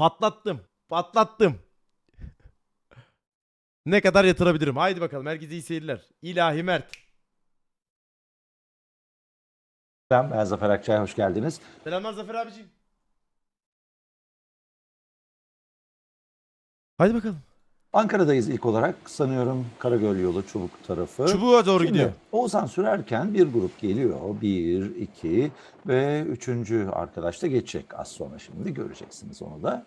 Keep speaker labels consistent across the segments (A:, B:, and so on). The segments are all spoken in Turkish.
A: Patlattım. Patlattım. ne kadar yatırabilirim? Haydi bakalım. Herkese iyi seyirler. İlahi Mert.
B: Ben, ben Zafer Akçay, hoş geldiniz.
A: Selamlar Zafer abiciğim. Haydi bakalım.
B: Ankara'dayız ilk olarak. Sanıyorum Karagöl yolu, Çubuk tarafı.
A: Çubuğa doğru
B: Şimdi,
A: gidiyor.
B: Oğuzhan sürerken bir grup geliyor. Bir, iki ve üçüncü arkadaş da geçecek az sonra şimdi. Göreceksiniz onu da.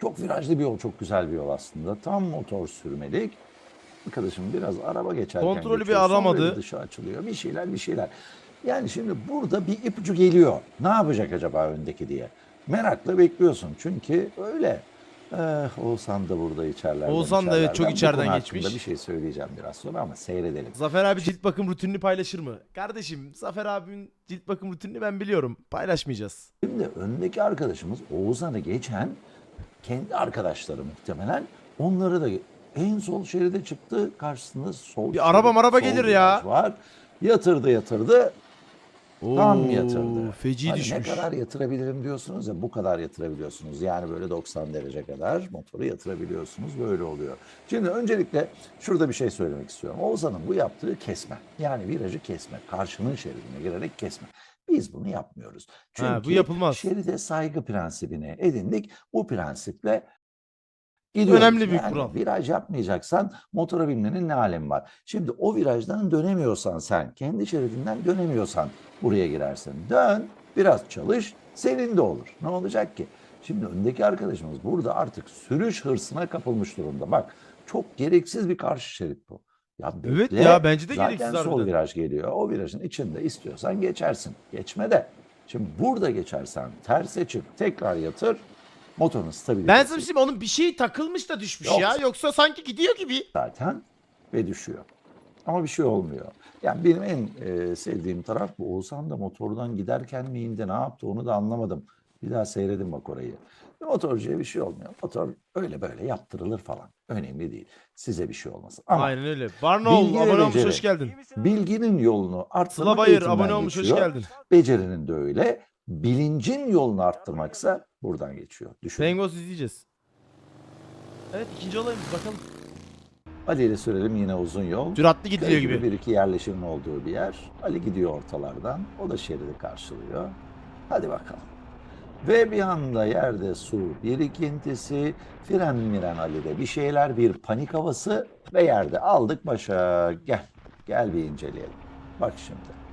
B: Çok virajlı bir yol, çok güzel bir yol aslında. Tam motor sürmelik. Arkadaşım biraz araba geçerken
A: Kontrolü bir
B: geçiyor,
A: aramadı.
B: bir dışa açılıyor. Bir şeyler bir şeyler. Yani şimdi burada bir ipucu geliyor. Ne yapacak acaba öndeki diye. Merakla bekliyorsun. Çünkü öyle. Eh, Oğuzhan da burada içerlerden.
A: Oğuzhan da evet, çok
B: içerlerden. Bu
A: içeriden
B: konu
A: geçmiş.
B: hakkında Bir şey söyleyeceğim biraz sonra ama seyredelim.
A: Zafer abi cilt bakım rutinini paylaşır mı? Kardeşim Zafer abinin cilt bakım rutinini ben biliyorum. Paylaşmayacağız.
B: Şimdi öndeki arkadaşımız Oğuzhan'ı geçen kendi arkadaşları muhtemelen onları da en sol şeride çıktı karşısında sol
A: Bir araba
B: şerit,
A: maraba
B: sol
A: gelir
B: viraj
A: ya.
B: var. Yatırdı yatırdı tam
A: Oo,
B: yatırdı.
A: Feci
B: Hani
A: düşmüş.
B: Ne kadar yatırabilirim diyorsunuz ya bu kadar yatırabiliyorsunuz. Yani böyle 90 derece kadar motoru yatırabiliyorsunuz. Böyle oluyor. Şimdi öncelikle şurada bir şey söylemek istiyorum. Oğuzhan'ın bu yaptığı kesme. Yani virajı kesme. Karşının şeridine girerek kesme. Biz bunu yapmıyoruz. Çünkü
A: Ha, bu yapılmaz.
B: şeride saygı prensibini edindik. Bu prensiple gidiyoruz.
A: Önemli bir
B: Yani
A: kural.
B: Viraj yapmayacaksan motora binmenin ne alemi var? Şimdi o virajdan dönemiyorsan sen, kendi şeridinden dönemiyorsan buraya girersin. Dön, biraz çalış, senin de olur. Ne olacak ki? Şimdi öndeki arkadaşımız burada artık sürüş hırsına kapılmış durumda. Bak çok gereksiz bir karşı şerit bu. Ya
A: Evet
B: bekle,
A: ya, bence de
B: zaten
A: gereksiz
B: sol
A: harbiden.
B: viraj geliyor. O virajın içinde istiyorsan geçersin. Geçme de. Şimdi burada geçersen terse çık, tekrar yatır. Motorun stabilitesi
A: Ben sana bir şey onun bir şeyi takılmış da düşmüş
B: Yok.
A: ya. Yoksa sanki gidiyor gibi.
B: zaten ve düşüyor. Ama bir şey olmuyor. Yani benim en e, sevdiğim taraf bu. Oğuzhan da motordan giderken mi indi ne yaptı onu da anlamadım. Bir daha seyredin bak orayı. Bir motorcuya bir şey olmuyor. Motor öyle böyle yaptırılır falan. Önemli değil. Size bir şey olmasın. Ama
A: Aynen öyle. Barnol
B: Bilgi ve
A: abone olmuş
B: beceri.
A: hoş geldin.
B: bilginin yolunu arttırmak
A: Sıla Bayır
B: eğitimden
A: abone olmuş hoş
B: geçiyor.
A: geldin.
B: Becerinin de öyle. Bilincin yolunu arttırmaksa buradan geçiyor. Düşün.
A: İzleyeceğiz. Evet ikinci olayımız bakalım.
B: Ali ile sürelim yine uzun yol.
A: Süratli gidiliyor
B: Köy
A: gibi.
B: Bir iki yerleşimin olduğu bir yer. Ali gidiyor ortalardan. O da şeridi karşılıyor. Hadi bakalım. Ve bir anda yerde su birikintisi, fren miren Ali'de bir şeyler, bir panik havası ve yerde aldık başa. Gel, gel bir inceleyelim. Bak şimdi.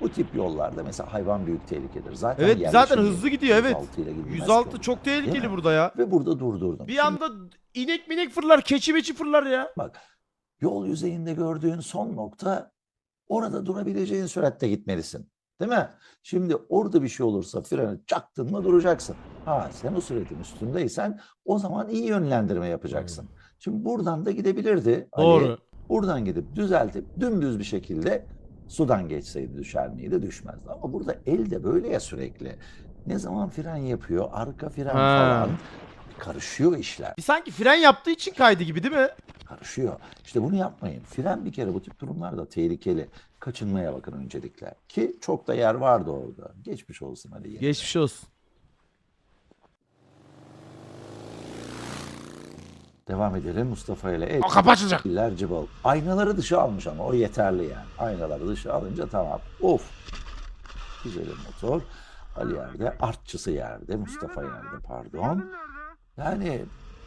B: Bu tip yollarda mesela hayvan büyük tehlikedir. Zaten
A: Evet zaten hızlı gidiyor evet.
B: 106 ile gidilmez
A: 106
B: ki.
A: çok
B: Değil
A: tehlikeli
B: mi?
A: burada ya.
B: Ve burada durdurdum.
A: Bir
B: Şimdi
A: anda inek minek fırlar, keçi meçi fırlar ya.
B: Bak yol yüzeyinde gördüğün son nokta orada durabileceğin süratte gitmelisin. Değil mi? Şimdi orada bir şey olursa freni çaktın mı duracaksın. Ha sen o süratin üstündeysen o zaman iyi yönlendirme yapacaksın. Şimdi buradan da gidebilirdi. Ali.
A: Doğru.
B: Buradan gidip düzeltip dümdüz bir şekilde sudan geçseydi düşer miydi? Düşmezdi. Ama burada elde böyle ya sürekli. Ne zaman fren yapıyor, arka fren
A: Ha.
B: falan karışıyor işler.
A: Bir sanki fren yaptığı için kaydı gibi değil mi?
B: karışıyor. İşte bunu yapmayın. Fren bir kere bu tip durumlarda tehlikeli. Kaçınmaya bakın öncelikle. Ki çok da yer vardı orada. Geçmiş olsun hadi.
A: Geçmiş olsun.
B: Devam edelim Mustafa ile. Evet,
A: O kapı açılacak.
B: Cıbal. Aynaları dışa almış ama o yeterli yani. Aynaları dışa alınca tamam. Of. Güzel motor. Ali yerde, artçısı yerde, Mustafa yerde pardon. Yani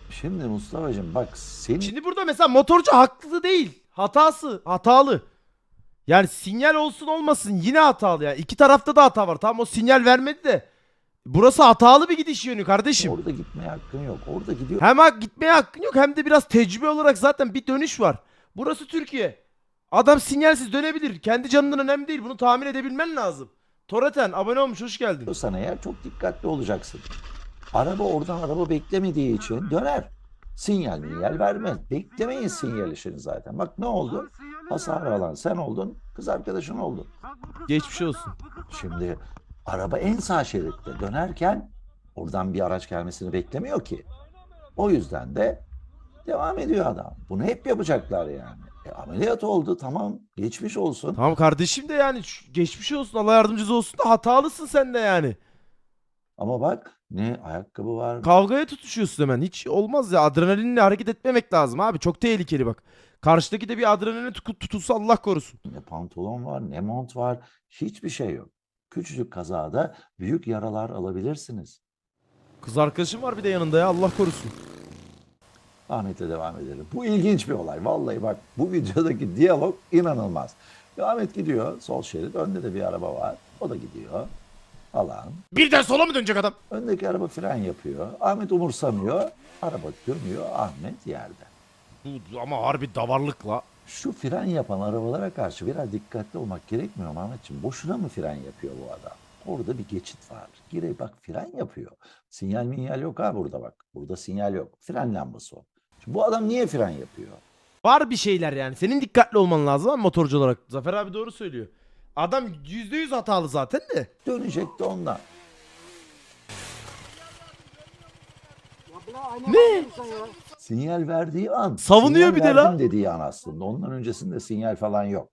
B: şimdi Mustafa'cığım bak senin
A: Şimdi burada mesela motorcu haklı değil. Hatası, hatalı. Yani sinyal olsun olmasın yine hatalı ya. İki tarafta da hata var. Tamam o sinyal vermedi de. Burası hatalı bir gidiş yönü kardeşim.
B: orada gitmeye hakkın yok. Orada gidiyor.
A: Hem hak gitmeye hakkın yok hem de biraz tecrübe olarak zaten bir dönüş var. Burası Türkiye. Adam sinyalsiz dönebilir. Kendi canından önemli değil. Bunu tahmin edebilmen lazım. Toreten abone olmuş hoş geldin.
B: sana eğer çok dikkatli olacaksın. Araba oradan araba beklemediği için döner. Sinyal minyal vermez. Beklemeyin sinyal işini zaten. Bak ne oldu? Hasar alan sen oldun, kız arkadaşın oldu.
A: Geçmiş olsun.
B: Şimdi araba en sağ şeritte dönerken oradan bir araç gelmesini beklemiyor ki. O yüzden de devam ediyor adam. Bunu hep yapacaklar yani. E, ameliyat oldu tamam geçmiş olsun.
A: Tamam kardeşim de yani şu- geçmiş olsun Allah yardımcısı olsun da hatalısın sen de yani.
B: Ama bak ne ayakkabı var,
A: Kavgaya tutuşuyorsun hemen. Hiç olmaz ya. Adrenalinle hareket etmemek lazım abi. Çok tehlikeli bak. Karşıdaki de bir adrenaline tuku- tutulsa Allah korusun.
B: ne pantolon var, ne mont var. Hiçbir şey yok. Küçücük kazada büyük yaralar alabilirsiniz.
A: Kız arkadaşım var bir de yanında ya Allah korusun.
B: Ahmet'le devam edelim. Bu ilginç bir olay. Vallahi bak bu videodaki diyalog inanılmaz. Ya Ahmet gidiyor sol şerit. Önde de bir araba var. O da gidiyor. Alan.
A: Birden sola mı dönecek adam?
B: Öndeki araba fren yapıyor. Ahmet umursamıyor. Araba dönüyor. Ahmet yerde.
A: Bu ama harbi davarlıkla.
B: Şu fren yapan arabalara karşı biraz dikkatli olmak gerekmiyor mu Ahmetciğim? Boşuna mı fren yapıyor bu adam? Orada bir geçit var. Gire bak fren yapıyor. Sinyal minyal yok ha burada bak. Burada sinyal yok. Fren lambası o. Şimdi bu adam niye fren yapıyor?
A: Var bir şeyler yani. Senin dikkatli olman lazım ama motorcu olarak. Zafer abi doğru söylüyor. Adam %100 hatalı zaten de.
B: Dönecekti ondan.
A: Ne?
B: Sinyal verdiği an.
A: Savunuyor bir de lan.
B: dediği an aslında. Ondan öncesinde sinyal falan yok.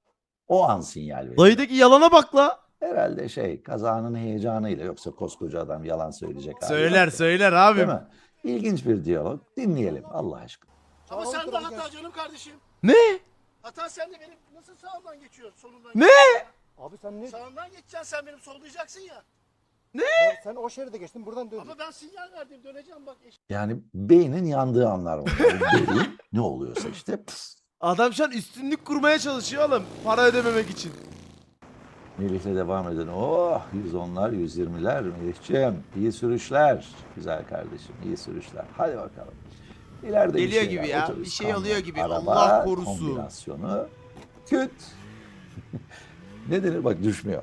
B: O an sinyal veriyor.
A: Dayıdaki yalana bak la.
B: Herhalde şey kazanın heyecanıyla yoksa koskoca adam yalan söyleyecek hali
A: Söyler
B: yok.
A: söyler abi.
B: Değil mi? İlginç bir diyalog. Dinleyelim Allah aşkına.
C: Ama sen de hata canım kardeşim.
A: Ne?
C: Hata sen de benim nasıl sağımdan geçiyorsun solundan
A: Ne?
D: Abi sen ne?
C: Sağımdan geçeceksin sen benim sollayacaksın ya.
D: Sen o şeride geçtin buradan döndün.
C: Ama ben sinyal verdim döneceğim bak. eş-
B: Yani beynin yandığı anlar var. Beyin ne oluyorsa işte pıs.
A: Adam şu an üstünlük kurmaya çalışıyor oğlum. Para ödememek için.
B: Melih'le devam edin. Oh 110'lar 120'ler Melih'ciğim iyi sürüşler. Güzel kardeşim iyi sürüşler. Hadi bakalım. İleride bir
A: Geliyor
B: şey
A: gibi
B: var.
A: ya, bir şey
B: kamyon,
A: oluyor gibi.
B: Araba,
A: Allah korusun.
B: kombinasyonu. Küt. ne denir bak düşmüyor.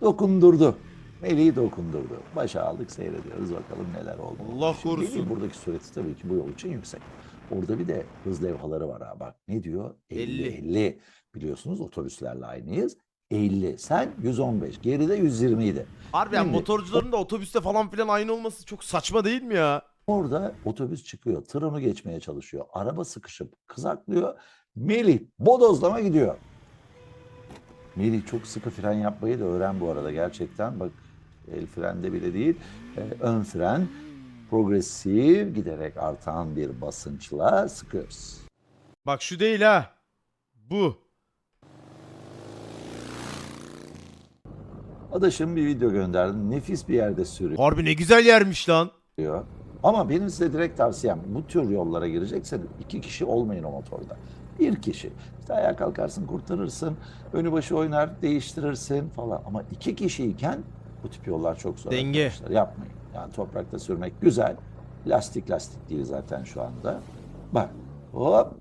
B: Dokundurdu. Melih'i dokundurdu. Başa aldık seyrediyoruz bakalım neler oldu.
A: Allah korusun.
B: Buradaki süresi tabii ki bu yol için yüksek. Orada bir de hız levhaları var ha bak. Ne diyor? 50.
A: 50.
B: 50. Biliyorsunuz otobüslerle aynıyız. 50. Sen 115. Geride 120 idi.
A: Harbi yani
B: Şimdi-
A: motorcuların da otobüste falan filan aynı olması çok saçma değil mi ya?
B: Orada otobüs çıkıyor. Tır onu geçmeye çalışıyor. Araba sıkışıp kızaklıyor. Melih bodozlama gidiyor. Melih çok sıkı fren yapmayı da öğren bu arada gerçekten. Bak el frende bile değil. Ee, ön fren progresif giderek artan bir basınçla sıkıyoruz.
A: Bak şu değil ha. Bu.
B: Adaşım bir video gönderdim. Nefis bir yerde sürüyor.
A: Harbi ne güzel yermiş lan.
B: Ama benim size direkt tavsiyem bu tür yollara girecekseniz iki kişi olmayın o motorda. Bir kişi. İşte ayağa kalkarsın kurtarırsın. Önü başı oynar değiştirirsin falan. Ama iki kişiyken bu tip yollar çok zor.
A: Denge.
B: arkadaşlar. Yapmayın. Yani toprakta sürmek güzel. Lastik lastik değil zaten şu anda. Bak hop.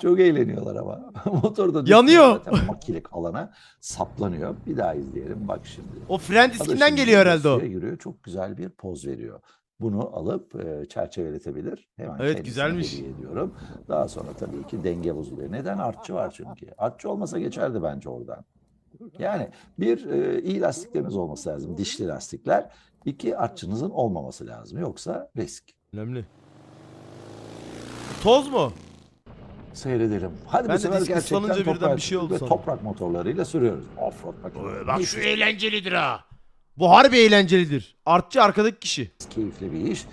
B: Çok eğleniyorlar ama. Motorda düşüyor
A: Yanıyor.
B: Zaten makilik alana saplanıyor. Bir daha izleyelim bak şimdi.
A: O fren diskinden geliyor herhalde o.
B: giriyor. Çok güzel bir poz veriyor. Bunu alıp e, çerçeveletebilir. Hemen
A: Evet, güzelmiş.
B: ediyorum. Daha sonra tabii ki denge bozuluyor. Neden? Artçı var çünkü. Artçı olmasa geçerdi bence oradan. Yani bir e, iyi lastikleriniz olması lazım. Dişli lastikler. İki artçınızın olmaması lazım. Yoksa risk.
A: Önemli. Toz mu?
B: Seyredelim. Hadi
A: Ben
B: bu sefer
A: disk
B: gerçekten
A: ıslanınca birden
B: toprak,
A: bir şey oldu
B: ve toprak motorlarıyla sürüyoruz. Offroad makineleri.
A: Bak şu eğlencelidir ha. Bu harbi eğlencelidir. Artçı arkadaki kişi.
B: keyifli bir iş.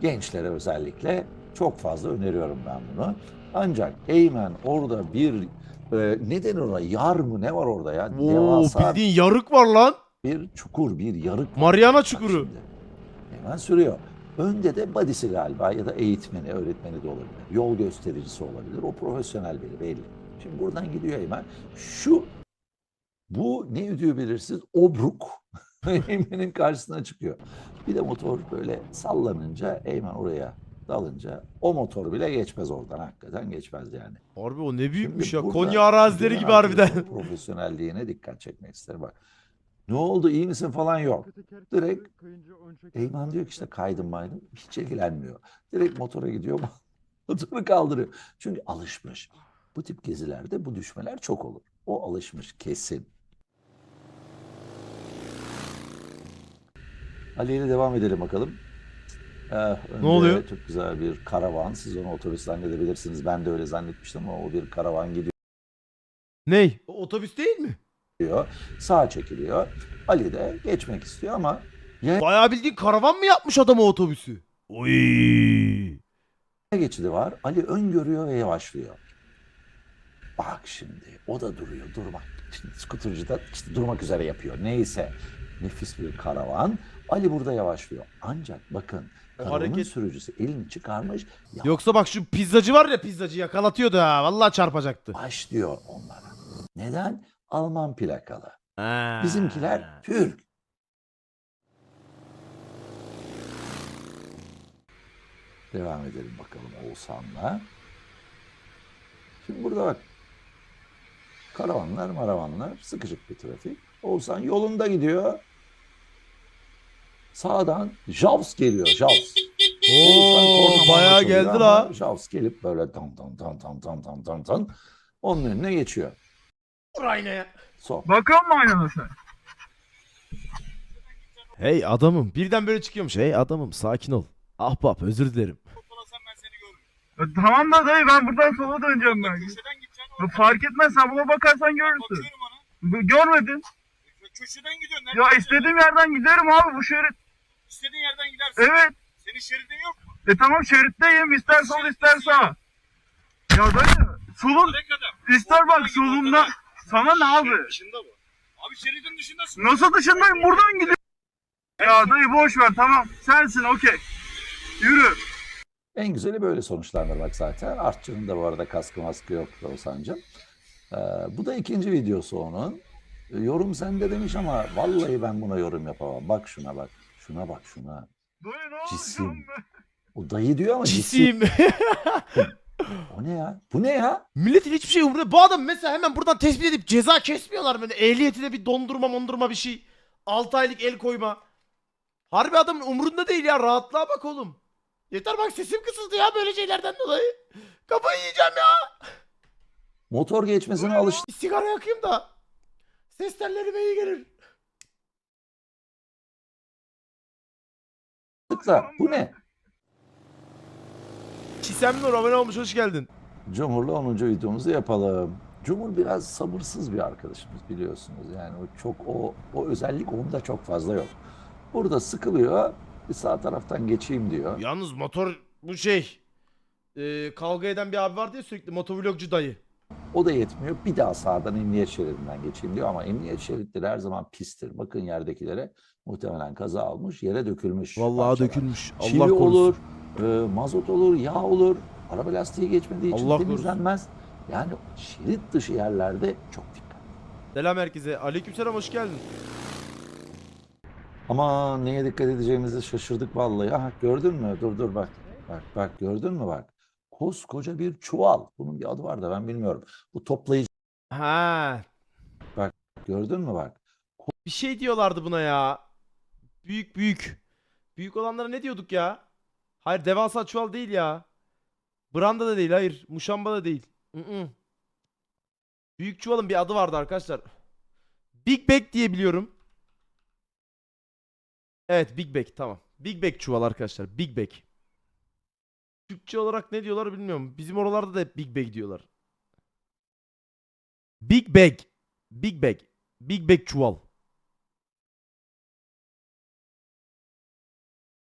B: Gençlere özellikle çok fazla öneriyorum ben bunu. Ancak Eymen orada bir e, ne denir ona yar mı ne var orada ya?
A: Oo,
B: Devasa
A: bildiğin yarık var lan.
B: bir çukur bir yarık. var.
A: Mariana
B: Bak
A: çukuru.
B: şimdi. Hemen sürüyor. Önde de badisi galiba ya da eğitmeni, öğretmeni de olabilir. Yol göstericisi olabilir. O profesyonel biri belli. Şimdi buradan gidiyor Eymen. Şu bu ne ödüyor belirsiz obruk Eymen'in karşısına çıkıyor. Bir de motor böyle sallanınca Eymen oraya dalınca o motor bile geçmez oradan. Hakikaten geçmez yani.
A: Harbi o ne büyükmüş
B: Şimdi
A: ya.
B: burada
A: Konya arazileri gibi harbiden.
B: arkadaşın Profesyonelliğine dikkat çekmek isterim. Bak. Ne oldu iyi misin falan yok. Direkt Eyman diyor ki işte kaydım maydım. Hiç ilgilenmiyor. Direkt motora gidiyor. Motoru kaldırıyor. Çünkü alışmış. Bu tip gezilerde bu düşmeler çok olur. O alışmış kesin. Ali ile devam edelim bakalım. Eh, önde
A: oluyor?
B: Çok güzel bir karavan. Siz onu otobüs zannedebilirsiniz. Ben de öyle zannetmiştim ama o bir karavan gidiyor.
A: Ney? O otobüs değil mi?
B: diyor. Sağa çekiliyor. Ali de geçmek istiyor ama
A: Bayağı bildiğin karavan mı yapmış adam o otobüsü? Oy.
B: Ne geçidi var? Ali öngörüyor ve yavaşlıyor. Bak şimdi o da duruyor. Durmak. Şimdi skuturcu da işte durmak üzere yapıyor. Neyse. Nefis bir karavan. Ali burada yavaşlıyor. Ancak bakın karavanın
A: hareket-
B: sürücüsü elini çıkarmış.
A: Yoksa bak şu pizzacı var ya pizzacı yakalatıyordu ha. Vallahi çarpacaktı.
B: Yavaş diyor onlara. Neden? Alman plakalı.
A: Ha.
B: Bizimkiler Türk. Devam edelim bakalım Oğuzhan'la. Şimdi burada bak. Karavanlar, maravanlar, sıkışık bir trafik. Oğuzhan yolunda gidiyor. Sağdan Jaws geliyor, Jaws.
A: Oo bayağı geldi la.
B: Jaws gelip böyle tam tam tam tam tam tam tam tam onun önüne geçiyor.
A: Aynaya.
B: Son.
E: Bakıyor mu aynada sen?
A: Hey adamım. Birden böyle çıkıyormuş. Hey adamım sakin ol. Ahbap özür dilerim.
E: E, tamam da dayı ben buradan sola döneceğim ben.
F: Gideceksin
E: E, fark etmez sen buna bakarsan görürsün. Görmedin.
F: Köşeden gidiyorsun.
E: Ya istediğim yerden giderim abi bu şerit.
F: İstediğin yerden gidersin.
E: Evet.
F: Senin şeridin yok mu?
E: E tamam şeritteyim ister sol ister sağ. Ya dayı solun
F: Ne kadar?
E: ister bak
F: git,
E: Sana ne abi?
F: Şeridin dışında bu. Abi şeridin dışındasın.
E: Nasıl dışındayım buradan gidiyorum. Ya dayı boş ver tamam sensin okey. Yürü.
B: En güzeli böyle sonuçlandırmak zaten. Artçı'nın da bu arada kaskı maskı yok Oğuzhan'cığım. Ee, bu da ikinci videosu onun. Yorum sende demiş ama vallahi ben buna yorum yapamam. Bak şuna bak. Şuna bak şuna. Cisim. O dayı diyor ama cisim.
A: Cisim.
B: O ne ya? Bu ne ya?
A: Milletin hiçbir şey umurunda. Bu adam mesela hemen buradan tespit edip ceza kesmiyorlar böyle. Ehliyetine bir dondurma mondurma bir şey. 6 aylık el koyma. Harbi adamın umurunda değil ya. Rahatlığa bak oğlum. Yeter bak sesim kısıldı ya böyle şeylerden dolayı. Kafayı yiyeceğim ya.
B: Motor geçmesine alıştık
A: Bir sigara yakayım da. Ses tellerime iyi gelir.
B: Da. Bu ne?
A: Çisem Nur abone olmuş hoş geldin.
B: Cumhur'la 10. videomuzu yapalım. Cumhur biraz sabırsız bir arkadaşımız biliyorsunuz. Yani o çok o o özellik onda çok fazla yok. Burada sıkılıyor. Bir sağ taraftan geçeyim diyor.
A: Yalnız motor bu şey. Ee, kavga eden bir abi vardı ya sürekli motovlogcu dayı.
B: O da yetmiyor. Bir daha sağdan emniyet şeridinden geçeyim diyor ama emniyet şeritleri her zaman pistir. Bakın yerdekilere muhtemelen kaza almış, yere dökülmüş.
A: Vallahi
B: parçalar.
A: dökülmüş.
B: Çivi
A: Allah korusun.
B: olur, e, mazot olur, yağ olur. Araba lastiği geçmediği için
A: Allah korusun.
B: temizlenmez. Yani şerit dışı yerlerde çok dikkat.
A: Selam herkese. Aleykümselam hoş geldin.
B: Ama neye dikkat edeceğimizi şaşırdık vallahi. Aha gördün mü? Dur dur bak. Bak bak gördün mü bak. Koskoca bir çuval. Bunun bir adı var da ben bilmiyorum. Bu toplayıcı
A: Ha,
B: gördün mü bak.
A: bir şey diyorlardı buna ya. Büyük büyük. Büyük olanlara ne diyorduk ya? Hayır devasa çuval değil ya. Branda da değil hayır. Muşamba da değil. Mm-mm. Büyük çuvalın bir adı vardı arkadaşlar. Big Bag diye biliyorum. Evet Big Bag tamam. Big Bag çuval arkadaşlar. Big Bag. Türkçe olarak ne diyorlar bilmiyorum. Bizim oralarda da hep Big Bag diyorlar. Big Bag. Big Bag. Big Bag çuval.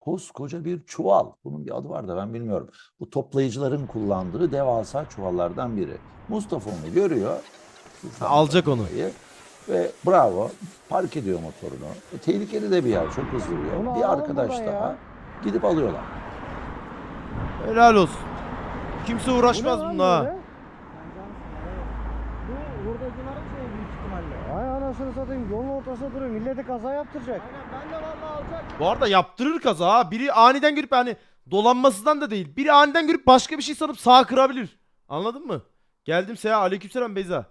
B: Koskoca bir çuval. Bunun bir adı var da ben bilmiyorum. Bu toplayıcıların kullandığı devasa çuvallardan biri. Mustafa onu görüyor.
A: Ha, alacak onu.
B: Ve bravo park ediyor motorunu. E, tehlikeli de bir yer çok hızlı. Bir arkadaş daha gidip alıyorlar.
A: Helal olsun. Kimse uğraşmaz
D: Bu ne lan
A: bununla. ha.
D: böyle? Bu hurdacıların şeyi büyük ihtimalle. Ay anasını satayım yolun ortasında duruyor. Millete kaza yaptıracak. Aynen ben de vallahi alacak.
A: Bu arada yaptırır kaza ha. Biri aniden girip hani dolanmasından da değil. Biri aniden girip başka bir şey sanıp sağa kırabilir. Anladın mı? Geldim Seha. Aleykümselam Beyza.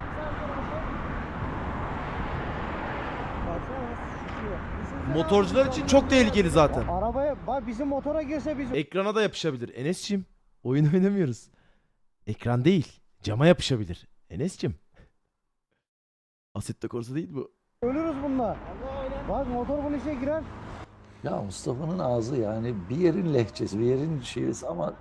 A: Motorcular için çok tehlikeli zaten.
D: Arabaya bak bizim motora girse bizim.
A: Ekrana da yapışabilir. Enes'cim oyun oynamıyoruz. Ekran değil. Cama yapışabilir. Enes'cim. Assetto Corsa değil bu.
D: Ölürüz bunlar. Bak motor bunun içine girer.
B: Ya Mustafa'nın ağzı yani bir yerin lehçesi, bir yerin şivesi ama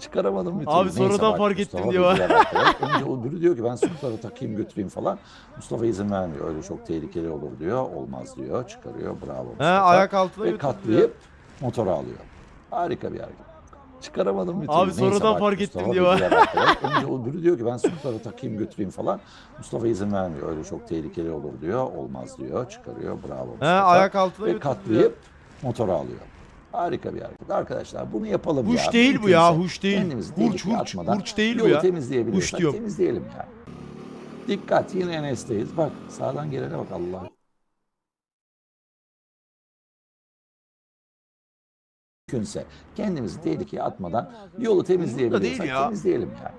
B: Çıkaramadım bir
A: Abi
B: türlü.
A: sonradan
B: Neyse bak,
A: fark ettim diyor.
B: Önce biri diyor ki ben sokaklara takayım götüreyim falan. Mustafa izin vermiyor. Öyle çok tehlikeli olur diyor. Olmaz diyor. Çıkarıyor. Bravo
A: He
B: Mustafa.
A: ayak altına
B: Ve katlayıp motora alıyor. Harika bir hareket. Çıkaramadım bir türlü.
A: Abi
B: Neyse
A: sonradan
B: bak,
A: fark ettim diyor.
B: Önce biri diyor ki ben sokaklara takayım götüreyim falan. Mustafa izin vermiyor. Öyle çok tehlikeli olur diyor. Olmaz diyor. Çıkarıyor. Bravo
A: He
B: Mustafa.
A: ayak altına
B: Ve katlayıp motora alıyor. Harika bir hareket. Arkadaşlar bunu yapalım
A: Huş
B: ya.
A: değil bu ya, huş değil.
B: Kendimizi
A: Hurç, hurç, hurç değil bu ya.
B: temizleyebilirsek
A: Huş diyorum.
B: temizleyelim ya. Dikkat yine Enes'teyiz. Bak sağdan gelene bak Allah. Mümkünse kendimizi tehlikeye atmadan yolu temizleyebilirsek
A: değil ya.
B: temizleyelim ya.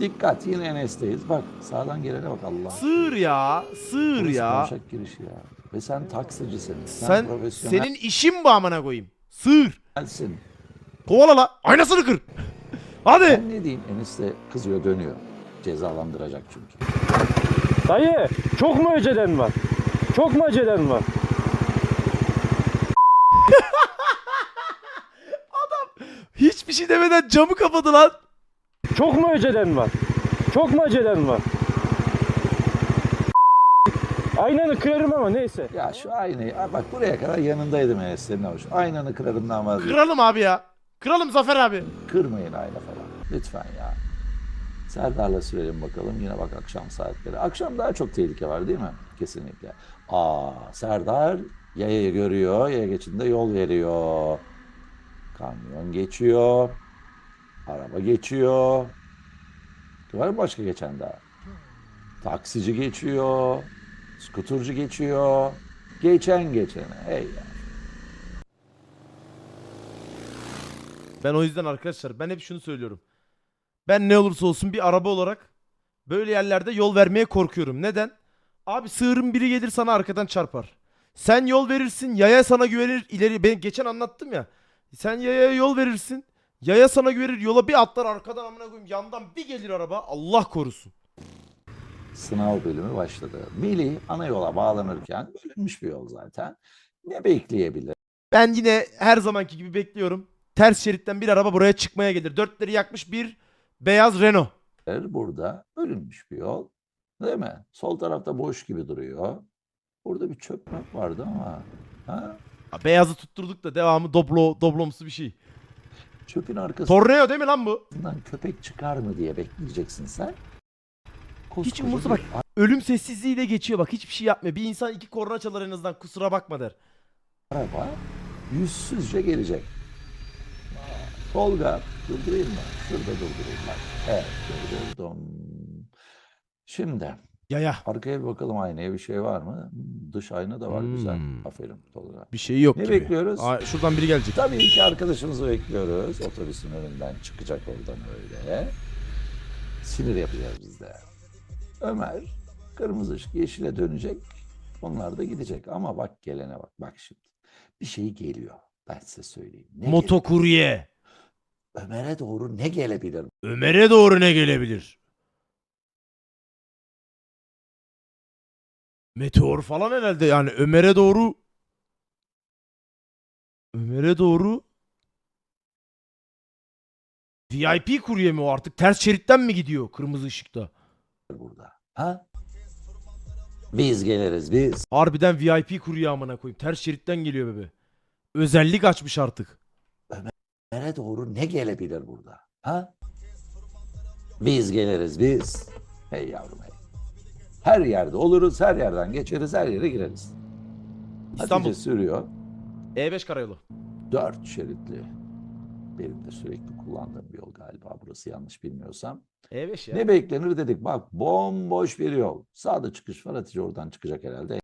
B: Dikkat yine Enes'teyiz. Bak sağdan gelene bak Allah.
A: Sığır ya. Sığır
B: Polis
A: ya.
B: kavşak girişi ya. Ve sen taksicisin. Sen,
A: Sen
B: profesyonelsin.
A: senin işin bu amına koyayım. Sığır.
B: Gelsin.
A: Kovala la. Aynasını kır. Hadi.
B: Ben ne diyeyim? Enis de kızıyor dönüyor. Cezalandıracak çünkü.
G: Dayı çok mu öceden var? Çok mu acelen var?
A: Hiçbir şey demeden camı kapadı lan.
G: Çok mu öceden var? Çok mu acelen var? Aynanı kırarım ama neyse.
B: Ya şu aynayı Aa bak buraya kadar yanındaydım Enes senin şu aynanı kırarımdan vazgeç.
A: Kıralım abi ya. Kıralım Zafer abi.
B: Kırmayın ayna falan. Lütfen ya. Serdar'la sürelim bakalım. Yine bak akşam saatleri. Akşam daha çok tehlike var değil mi? Kesinlikle. Aa Serdar yayayı görüyor. Yaya geçidinde yol veriyor. Kamyon geçiyor. Araba geçiyor. Var mı başka geçen daha? Taksici geçiyor. Skuturcu geçiyor. Geçen geçene. Hey ya.
A: Ben o yüzden arkadaşlar ben hep şunu söylüyorum. Ben ne olursa olsun bir araba olarak böyle yerlerde yol vermeye korkuyorum. Neden? Abi sığırın biri gelir sana arkadan çarpar. Sen yol verirsin, yaya sana güvenir, ileri ben geçen anlattım ya. Sen yayaya yol verirsin. Yaya sana güvenir, yola bir atlar arkadan amına koyayım yandan bir gelir araba. Allah korusun.
B: Sınav bölümü başladı. Melih ana yola bağlanırken bölünmüş bir yol zaten. Ne bekleyebilir?
A: Ben yine her zamanki gibi bekliyorum. Ters şeritten bir araba buraya çıkmaya gelir. Dörtleri yakmış bir beyaz Renault.
B: Burada bölünmüş bir yol. Değil mi? Sol tarafta boş gibi duruyor. Burada bir çöp möp vardı ama. Ha?
A: Beyazı tutturduk da devamı doblo, doblomsu bir şey.
B: Çöpün arkasından
A: Torneo değil mi lan bu?
B: köpek çıkar mı diye bekleyeceksin sen.
A: Hiç umursa
B: bir
A: bak ölüm sessizliğiyle geçiyor bak hiçbir şey yapmıyor. Bir insan iki korna çalar en azından kusura bakma der.
B: araba yüzsüzce gelecek. Tolga durdurayım mı? Şurada durdurayım bak. Evet durdurdum. Şimdi
A: Ya ya
B: arkaya bir bakalım aynaya bir şey var mı? Dış ayna da var güzel.
A: Hmm.
B: Aferin Tolga.
A: bir şey yok
B: Ne
A: gibi.
B: bekliyoruz?
A: Aa, şuradan biri gelecek.
B: Tabii ki arkadaşımızı bekliyoruz. Otobüsün önünden çıkacak oradan öyle. Sinir yapacağız biz de. Ömer kırmızı ışık yeşile dönecek. Onlar da gidecek. Ama bak gelene bak. Bak şimdi. Bir şey geliyor. Ben size söyleyeyim. Ne gelebilir?
A: Motokurye.
B: Ömer'e doğru ne gelebilir?
A: Ömer'e doğru ne gelebilir? Meteor falan herhalde yani Ömer'e doğru Ömer'e doğru VIP kurye mi o artık ters şeritten mi gidiyor kırmızı ışıkta?
B: Burada? Ha? Biz geliriz biz.
A: Harbiden VIP kurye amına koyayım. Ters şeritten geliyor bebe. Özellik açmış artık.
B: Ömer'e doğru ne gelebilir burada? Ha? Biz geliriz biz. Hey yavrum hey. Her yerde oluruz, her yerden geçeriz, her yere gireriz.
A: İstanbul.
B: Hatice sürüyor.
A: E5 karayolu.
B: Dört şeritli. Benim de sürekli kullandığım bir yol galiba burası yanlış bilmiyorsam.
A: E5 ya.
B: Ne beklenir dedik bak bomboş bir yol. Sağda çıkış var Hatice oradan çıkacak herhalde.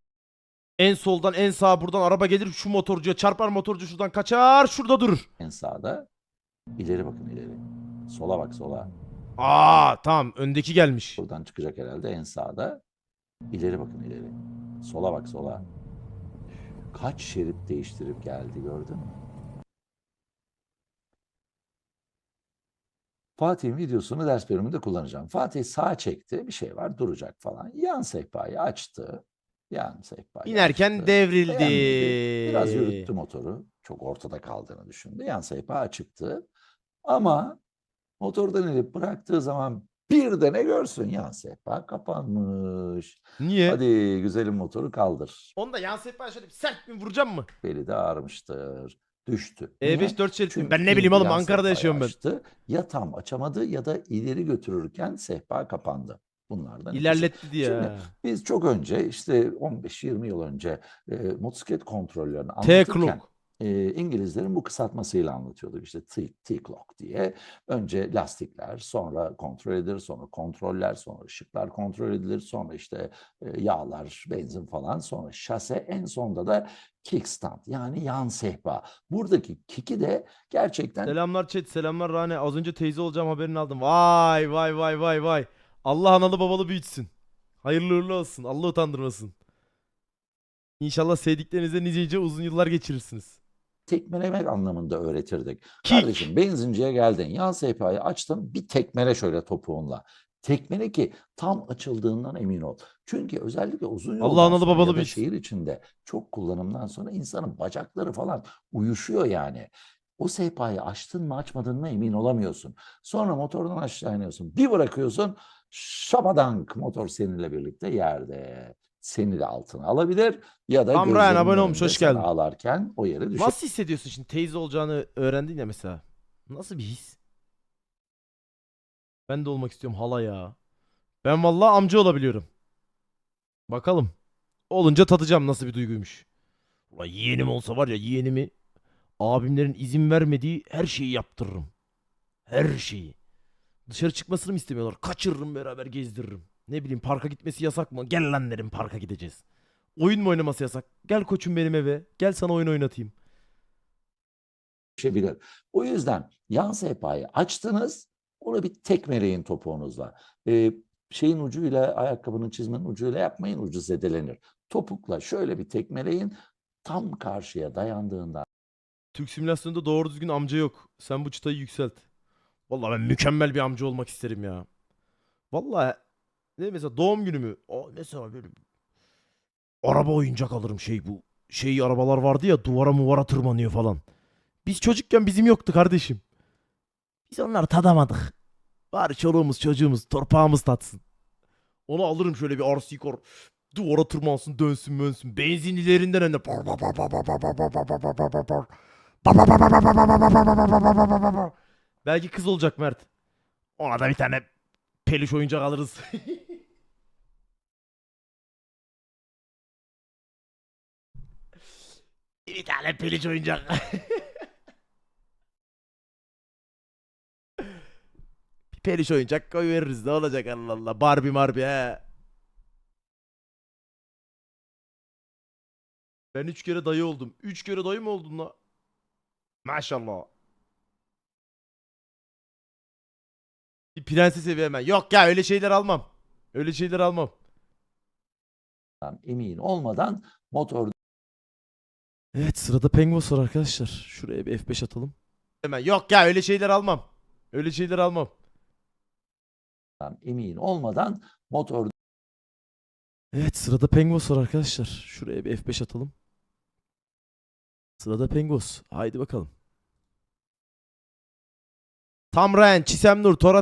A: En soldan en sağa buradan araba gelir şu motorcuya çarpar motorcu şuradan kaçar şurada durur.
B: En sağda. İleri bakın ileri. Sola bak sola.
A: Aa tamam öndeki gelmiş.
B: Buradan çıkacak herhalde en sağda. İleri bakın ileri. Sola bak sola. Kaç şerit değiştirip geldi gördün mü? Fatih'in videosunu ders bölümünde kullanacağım. Fatih sağ çekti. Bir şey var duracak falan. Yan sehpayı açtı. Yan sehpayı
A: İnerken
B: açtı.
A: devrildi.
B: Beğenmedi. Biraz yürüttü motoru. Çok ortada kaldığını düşündü. Yan sehpa açıktı. Ama Motordan inip bıraktığı zaman bir de ne görsün yan sehpa kapanmış.
A: Niye?
B: Hadi güzelim motoru kaldır.
A: Onu da yan sehpaya şöyle bir sert mi vuracağım mı?
B: Beli de ağrımıştır. Düştü. Niye?
A: E5 4 şerit mi?
B: Çünkü
A: Ben ne bileyim oğlum Ankara'da
B: sehpayı
A: yaşıyorum ben.
B: açtı, Ya tam açamadı ya da ileri götürürken sehpa kapandı. Bunlardan ikisi.
A: İlerletti diye.
B: Şimdi. Biz çok önce işte 15-20 yıl önce e, motosiklet kontrollerini
A: T
B: anlatırken e, İngilizlerin bu kısaltmasıyla anlatıyorduk. İşte T- T-Clock diye. Önce lastikler, sonra kontrol edilir, sonra kontroller, sonra ışıklar kontrol edilir, sonra işte e, yağlar, benzin falan, sonra şase, en sonda da kickstand yani yan sehpa. Buradaki kick'i de gerçekten
A: Selamlar chat, selamlar Rane. Az önce teyze olacağım haberini aldım. Vay vay vay vay vay. Allah analı babalı büyütsün. Hayırlı uğurlu olsun. Allah utandırmasın. İnşallah sevdiklerinizle nice nice uzun yıllar geçirirsiniz.
B: tekmelemek anlamında öğretirdik.
A: Kick.
B: Kardeşim benzinciye geldin, yan sehpayı açtın, bir tekmele şöyle topuğunla. Tekmele ki tam açıldığından emin ol. Çünkü özellikle uzun
A: Allah
B: yoldan
A: analı
B: sonra
A: babalı
B: şehir içinde çok kullanımdan sonra insanın bacakları falan uyuşuyor yani. O sehpayı açtın mı açmadın mı emin olamıyorsun. Sonra motordan aşağı iniyorsun. Bir bırakıyorsun şabadank motor seninle birlikte yerde. Seni de altına alabilir ya da
A: Amrayan
B: gözlerinin
A: abone olmuş,
B: önünde
A: hoş geldin.
B: ağlarken o yere düşer.
A: Nasıl hissediyorsun şimdi teyze olacağını öğrendin ya mesela? Nasıl bir his? Ben de olmak istiyorum hala ya. Ben vallahi amca olabiliyorum. Bakalım. Olunca tadacağım nasıl bir duyguymuş. Ulan yeğenim olsa var ya yeğenimi abimlerin izin vermediği her şeyi yaptırırım. Her şeyi. Dışarı çıkmasını mı istemiyorlar? Kaçırırım beraber gezdiririm. Ne bileyim parka gitmesi yasak mı? Gel lan derim parka gideceğiz. Oyun mu oynaması yasak? Gel koçum benim eve. Gel sana oyun oynatayım.
B: düşebilir. O yüzden yan sehpayı açtınız, onu bir tekmeleyin topuğunuzla. Ee, şeyin ucuyla, ayakkabının çizmenin ucuyla yapmayın, ucu zedelenir. Topukla şöyle bir tekmeleyin, tam karşıya dayandığında
A: Türk simülasyonunda doğru düzgün amca yok. Sen bu çıtayı yükselt. Vallahi ben mükemmel bir amca olmak isterim ya. Vallahi ne mesela doğum günümü o mesela böyle araba oyuncak alırım şey bu. Şey arabalar vardı ya duvara muvara tırmanıyor falan. Biz çocukken bizim yoktu kardeşim. Biz onları tadamadık. Bari çoluğumuz çocuğumuz torpağımız tatsın. Onu alırım şöyle bir RC car. Duvara tırmansın dönsün mönsün. Benzinlilerinden önde. Belki kız olacak Mert. Ona da bir tane peluş oyuncak alırız. bir tane peluş oyuncak. Peluş oyuncak koyuveririz ne olacak Allah Allah. Barbie marbi he. Ben üç kere dayı oldum. Üç kere dayı mı oldun la? Maşallah. Bir prenses evi hemen. Yok ya öyle şeyler almam. Öyle şeyler almam.
B: emin olmadan motordan
A: Evet sırada Pengos var arkadaşlar. Şuraya bir F5 atalım. Hemen yok ya öyle şeyler almam. Öyle şeyler almam.
B: Emin olmadan motordan
A: Evet sırada Pengos var arkadaşlar. Şuraya bir F5 atalım. Sırada Pengos. Haydi bakalım. Tam Ryan, Çisem Nur, Tora